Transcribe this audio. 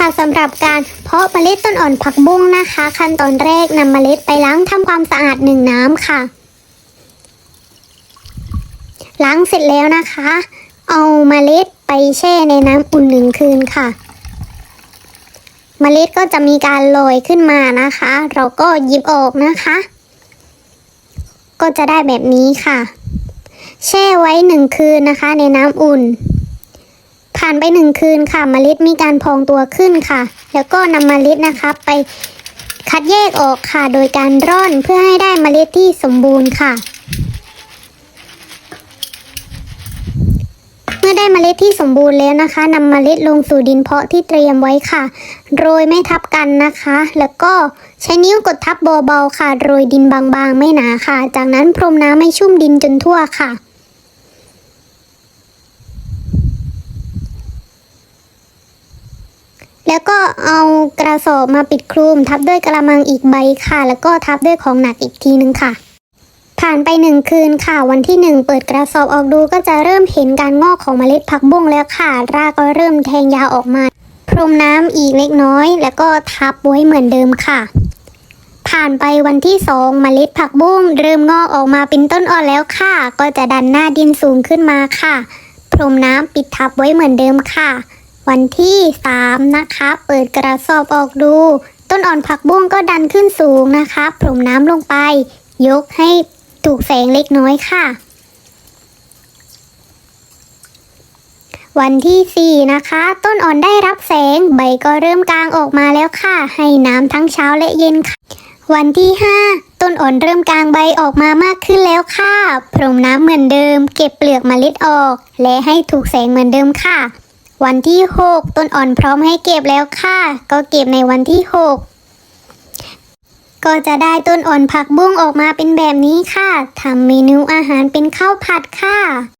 ค่ะสำหรับการเพาะเมล็ดต้นอ่อนผักบุ้งนะคะ ขั้นตอนแรกนำเมล็ดไปล้างทำความสะอาดหนึ่งน้ำค่ะ ล้างเสร็จแล้วนะคะ เอาเมล็ดไปแช่ในน้ำอุ่นหนึ่งคืนค่ะ เมล็ดก็จะมีการลอยขึ้นมานะคะ เราก็หยิบออกนะคะ ก็จะได้แบบนี้ค่ะ แช่ไว้หนึ่งคืนนะคะ ในน้ำอุ่นานไปหนึ่งคืนค่ะเมล็ดมีการพองตัวขึ้นค่ะ แล้วก็นำเมล็ดนะคะไปคัดแยกออกค่ะ โดยการร่อนเพื่อให้ได้เมล็ดที่สมบูรณ์ค่ะ เมื่อได้เมล็ดที่สมบูรณ์แล้วนะคะนำเมล็ดลงสู่ดินเพาะที่เตรียมไว้ค่ะ โรยไม่ทับกันนะคะ แล้วก็ใช้นิ้วกดทับเบาๆค่ะ โรยดินบางๆ ไม่หนาค่ะ จากนั้นพรมน้ำให้ชุ่มดินจนทั่วค่ะ แล้วก็เอากระสอบมาปิดคลุม ทับด้วยกระมังอีกใบค่ะ แล้วก็ทับด้วยของหนักอีกทีนึงค่ะ ผ่านไปหนึ่งคืนค่ะ วันที่หนึ่งเปิดกระสอบออกดูก็จะเริ่มเห็นการงอกของเมล็ดผักบุ้งแล้วค่ะ รากก็เริ่มแทงยาวออกมา พรมน้ำอีกเล็กน้อย แล้วก็ทับไว้เหมือนเดิมค่ะ ผ่านไปวันที่สองเมล็ดผักบุ้งเริ่มงอกออกมาเป็นต้นอ่อนแล้วค่ะ ก็จะดันหน้าดินสูงขึ้นมาค่ะ พรมน้ำปิดทับไว้เหมือนเดิมค่ะ วันที่สามนะคะ เปิดกระสอบออกดู ต้นอ่อนผักบุ้งก็ดันขึ้นสูงนะคะพรมน้ำลงไป ยกให้ถูกแสงเล็กน้อยค่ะ วันที่ 4 นะคะ ต้นอ่อนได้รับแสงใบก็เริ่มกลางออกมาแล้วค่ะ ให้น้ำทั้งเช้าและเย็นค่ะ วันที่ 5 ต้นอ่อนเริ่มกลางใบออกมามากขึ้นแล้วค่ะ พรมน้ำเหมือนเดิม เก็บเปลือกเมล็ดออก และให้ถูกแสงเหมือนเดิมค่ะ วันที่ 6 ต้นอ่อนพร้อมให้เก็บแล้วค่ะ ก็เก็บในวันที่ 6 ก็จะได้ต้นอ่อนผักบุ้งออกมาเป็นแบบนี้ค่ะทำเมนูอาหารเป็นข้าวผัดค่ะ